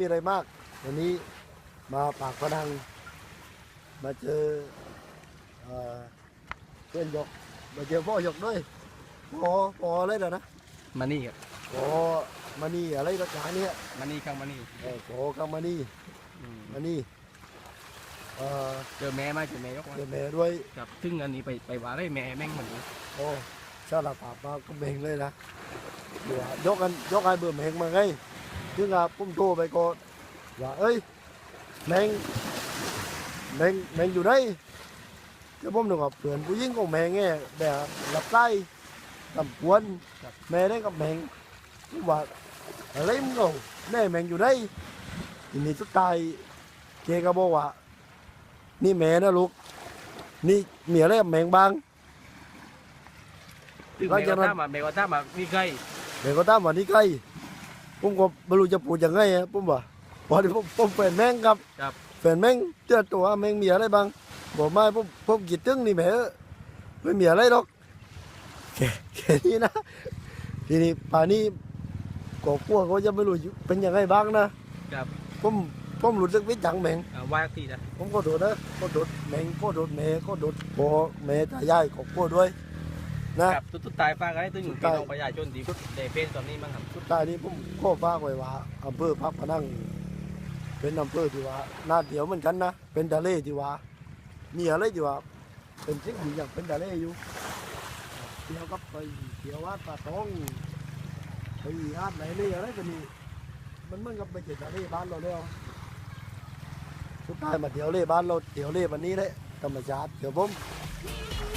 มีอะไรมาก วันนี้มาปากพนัง มาเจอเอ่อเพื่อนหยก มาเจอพ่อหยกด้วยพอพออะไรเดี๋ยวนะมานี่ครับพอมานี่อะไรรักษาเนี่ยมานี่ข้างมานี่เออพอกับมานี่อืมมานี่เอ่อเจอแม่มาเจอแม่ยกมาเดี๋ยวแม่ด้วย ครับซึ่งอันนี้ไปไปว่าได้แม่แม่งเหมือนกันโอ้ชาลาปาบมาก็เบ่งเลยนะ เดี๋ยวยกกันยกไอ้เบื่อแมงมาไงถึงอะปุ้มโทรไปก่อนว่าเอ้ยแมงแมงแมงอยู่ไหนก็ผมนึกว่าเพื่อนผู้หญิงของแมงไงแบบหลับไส้ลำกวนแม่ได้กับแมงผมว่าอะไรมึงเอาแม่แมงอยู่ไหนทีนี้สุดท้ายเจก็บอกว่านี่แม่นะลูกนี่เมียอะไรกับแมงบ้างซึ่งหลัแม่งจากก็ นั้นตามมาแม่ก็ตามมานี่ใกล้เดี๋ยวก็ตามวันนี้ใกล้ผมก็ไม่รู้จะพูดยังไงอะผมว่าพอดีผมผมแฟนแม่งครับแฟนแม่งเจอตัวแม่งมีอะไรบ้างบอกไม่ผมผมกิดตึ้งนี่แหม่ไม่มีอะไรหรอกแค่แค่นี้นะทีนี้ป่านนี้ก็กลัวเขาจะไม่รู้อยู่เป็นยังไงบ้างนะครับผมผมรู้สึกวิจังแม่งอ่าว่าทีนะผมก็โดดนะก็โดดแม่งก็โดดแม่ก็โดดพ่อแม่ตายายก็กลัวด้วย นะครับทุกๆตายฟ้ากันให้ตึ้งสุดพี่ท้ายน้องประชาชนดีก็ได้เป็นตอนนี้มั้งครับ สุดท้ายนี้ผมก็ฝากไว้ว่าอำเภอพักพนังเป็นอำเภอที่ว่าน่าเดียวเหมือนกันนะเป็นทะเลที่ว่ามีอะไรที่ว่าเป็นสิ่งที่ยังเป็นทะเลอยู่เที่ยวกับไปเที่ยววัดป่าตองไปอาดไหนเลยอะไรกันนี่มันเหมือนกับไปเจอทะเลบ้านเราแล้วสุดท้ายมาเที่ยวเล่บ้านเราเที่ยวเล่วันนี้แหละธรรมชาติเดี๋ยวผม Thank